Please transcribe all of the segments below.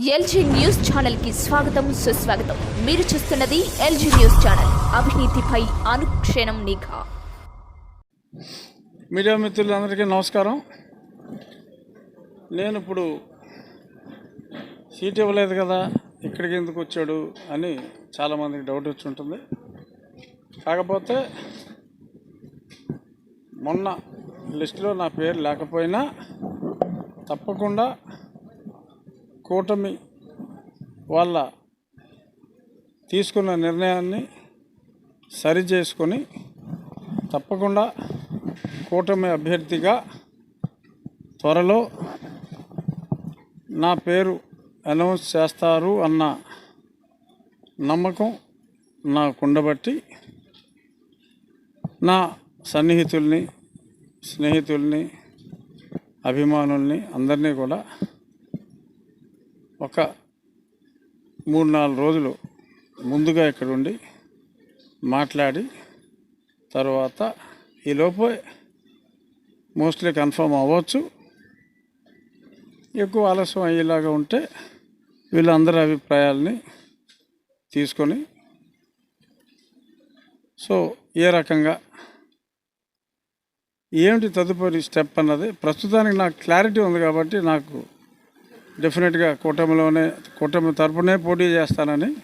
LG news ఛానల్కి స్వాగతం సుస్వాగతం. మీరు చూస్తున్నది ఎల్జీ న్యూస్ ఛానల్. అవినీతిపై అనుక్షణం నిఘా. మీడియా మిత్రులందరికీ నమస్కారం. నేను ఇప్పుడు సీట్ ఇవ్వలేదు కదా ఇక్కడికి ఎందుకు వచ్చాడు అని చాలామందికి డౌట్ వచ్చి ఉంటుంది. కాకపోతే మొన్న లిస్టులో నా పేరు లేకపోయినా తప్పకుండా కూటమి వాళ్ళ తీసుకున్న నిర్ణయాన్ని సరి చేసుకొని తప్పకుండా కూటమి అభ్యర్థిగా త్వరలో నా పేరు అనౌన్స్ చేస్తారు అన్న నమ్మకం నాకుండబట్టి నా సన్నిహితుల్ని స్నేహితుల్ని అభిమానుల్ని అందరినీ కూడా ఒక మూడు నాలుగు రోజులు ముందుగా ఇక్కడ ఉండి మాట్లాడి తర్వాత ఈలోపు మోస్ట్లీ కన్ఫర్మ్ అవ్వచ్చు. ఎక్కువ ఆలస్యం అయ్యేలాగా ఉంటే వీళ్ళందరి అభిప్రాయాల్ని తీసుకొని సో ఏ రకంగా ఏమిటి తదుపరి స్టెప్ అన్నది ప్రస్తుతానికి నాకు క్లారిటీ ఉంది కాబట్టి నాకు డెఫినెట్గా కూటమిలోనే కూటమి తరపునే పోటీ చేస్తానని.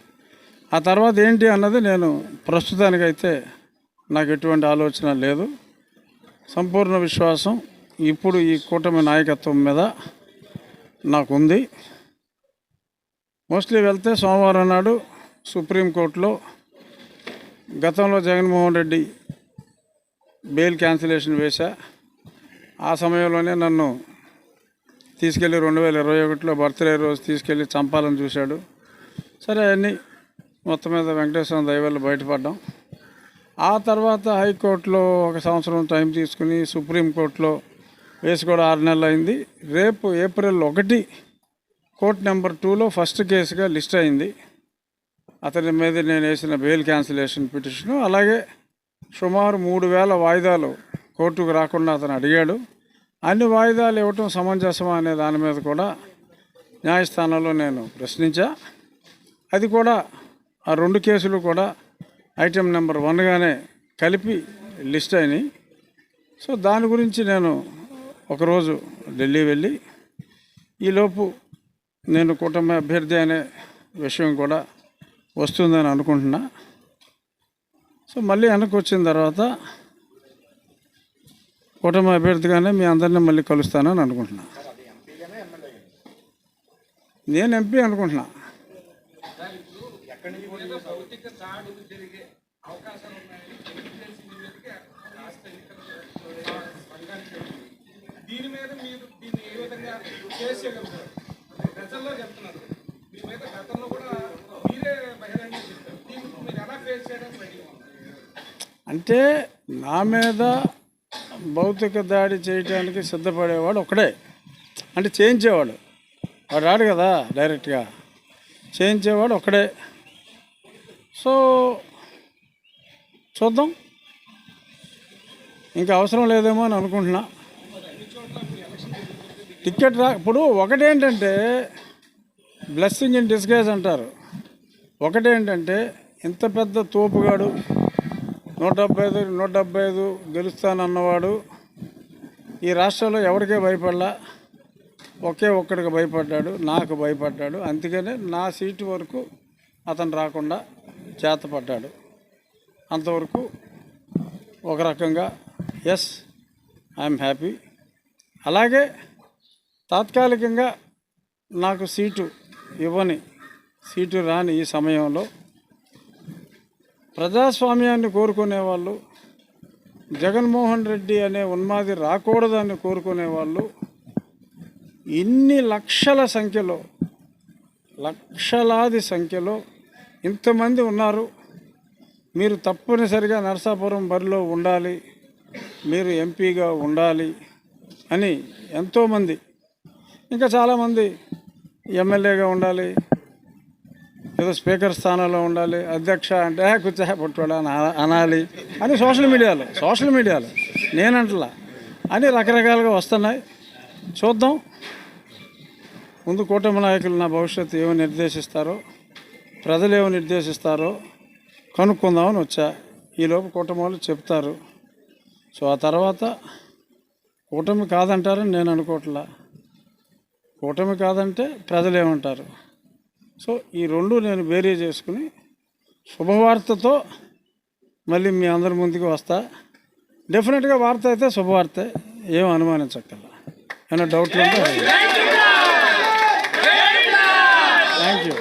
ఆ తర్వాత ఏంటి అన్నది నేను ప్రస్తుతానికైతే నాకు ఎటువంటి ఆలోచన లేదు. సంపూర్ణ విశ్వాసం ఇప్పుడు ఈ కూటమి నాయకత్వం మీద నాకుంది. మోస్ట్లీ వెళ్తే సోమవారం నాడు సుప్రీంకోర్టులో గతంలో జగన్మోహన్ రెడ్డి బెయిల్ క్యాన్సిలేషన్ వేశా. ఆ సమయంలోనే నన్ను తీసుకెళ్ళి రెండు వేల ఇరవై ఒకటిలో బర్త్డే రోజు తీసుకెళ్ళి చంపాలని చూశాడు. సరే అన్నీ మొత్తం మీద వెంకటేశ్వర దయవల్ల బయటపడ్డాం. ఆ తర్వాత హైకోర్టులో ఒక సంవత్సరం టైం తీసుకుని సుప్రీంకోర్టులో వేసి కూడా ఆరు నెలలు అయింది రేపు ఏప్రిల్ ఒకటి కోర్ట్ నెంబర్ టూలో ఫస్ట్ కేసుగా లిస్ట్ అయింది. అతని మీద నేను వేసిన బెయిల్ క్యాన్సిలేషన్ పిటిషను. అలాగే సుమారు మూడు వేల వాయిదాలు కోర్టుకు రాకుండా అతను అడిగాడు. అన్ని వాయిదాలు ఇవ్వటం సమంజసమా అనే దాని మీద కూడా న్యాయస్థానంలో నేను ప్రశ్నించా. అది కూడా ఆ రెండు కేసులు కూడా ఐటెం నెంబర్ వన్గానే కలిపి లిస్ట్ అయినాయి. సో దాని గురించి నేను ఒకరోజు ఢిల్లీ వెళ్ళి ఈలోపు నేను కూటమి అభ్యర్థి అనే విషయం కూడా వస్తుందని అనుకుంటున్నా. సో మళ్ళీ వెనక్కి వచ్చిన తర్వాత కూటమి అభ్యర్థిగానే మీ అందరినీ మళ్ళీ కలుస్తానని అనుకుంటున్నా. నేను ఎంపీ అనుకుంటున్నా. దీని మీద మీరు దీన్ని ఏ విధంగా చేయగలుగుతారు ప్రజల్లో చెప్తున్నారు మీ మీద గతంలో కూడా మీరే బహిరంగ మీరు ఎలా ఫేస్ చేయడానికి అంటే నా మీద భౌతిక దాడి చేయడానికి సిద్ధపడేవాడు ఒకడే. అంటే చేయించేవాడు. వాడు రాడు కదా డైరెక్ట్గా. చేయించేవాడు ఒకడే. సో చూద్దాం. ఇంకా అవసరం లేదేమో అని అనుకుంటున్నా. టికెట్ రా ఇప్పుడు ఒకటేంటంటే బ్లెస్సింగ్ ఇన్ డిస్గైజ్ అంటారు. ఒకటేంటంటే ఇంత పెద్ద తోపుగాడు నూట డెబ్బై ఐదు నూట డెబ్బై ఐదు గెలుస్తానన్నవాడు ఈ రాష్ట్రంలో ఎవరికే భయపడలా? ఒకే ఒక్కడికి భయపడ్డాడు నాకు భయపడ్డాడు. అందుకనే నా సీటు వరకు అతను రాకుండా చేతపడ్డాడు. అంతవరకు ఒక రకంగా ఎస్ ఐఎమ్ హ్యాపీ అలాగే తాత్కాలికంగా నాకు సీటు ఇవ్వని సీటు రాని ఈ సమయంలో ప్రజాస్వామ్యాన్ని కోరుకునే వాళ్ళు జగన్మోహన్ రెడ్డి అనే ఉన్మాది రాకూడదని కోరుకునే వాళ్ళు ఇన్ని లక్షల సంఖ్యలో లక్షలాది సంఖ్యలో ఇంతమంది ఉన్నారు. మీరు తప్పనిసరిగా నరసాపురం బరిలో ఉండాలి మీరు ఎంపీగా ఉండాలి అని ఎంతోమంది ఇంకా చాలామంది ఎమ్మెల్యేగా ఉండాలి ఏదో స్పీకర్ స్థానంలో ఉండాలి అధ్యక్ష అంటే కూర్చో పుట్టుకోడా అనాలి. అని సోషల్ మీడియాలో సోషల్ మీడియాలో నేనంటలా. అని రకరకాలుగా వస్తున్నాయి. చూద్దాం. ముందు కూటమి నాయకులు నా భవిష్యత్తు ఏమి నిర్దేశిస్తారో ప్రజలు ఏమి నిర్దేశిస్తారో కనుక్కుందామని వచ్చా. ఈలోపు కూటమి వాళ్ళు చెప్తారు. సో ఆ తర్వాత కూటమి కాదంటారని నేను అనుకోవట్లా. కూటమి కాదంటే ప్రజలు ఏమంటారు? సో ఈ రెండు నేను వేరే చేసుకుని శుభవార్తతో మళ్ళీ మీ అందరి ముందుకు వస్తా. డెఫినెట్గా వార్త అయితే శుభవార్తే ఏం అనుమానించక్కర్లా. ఏమైనా డౌట్లు ఉంటే థ్యాంక్ యూ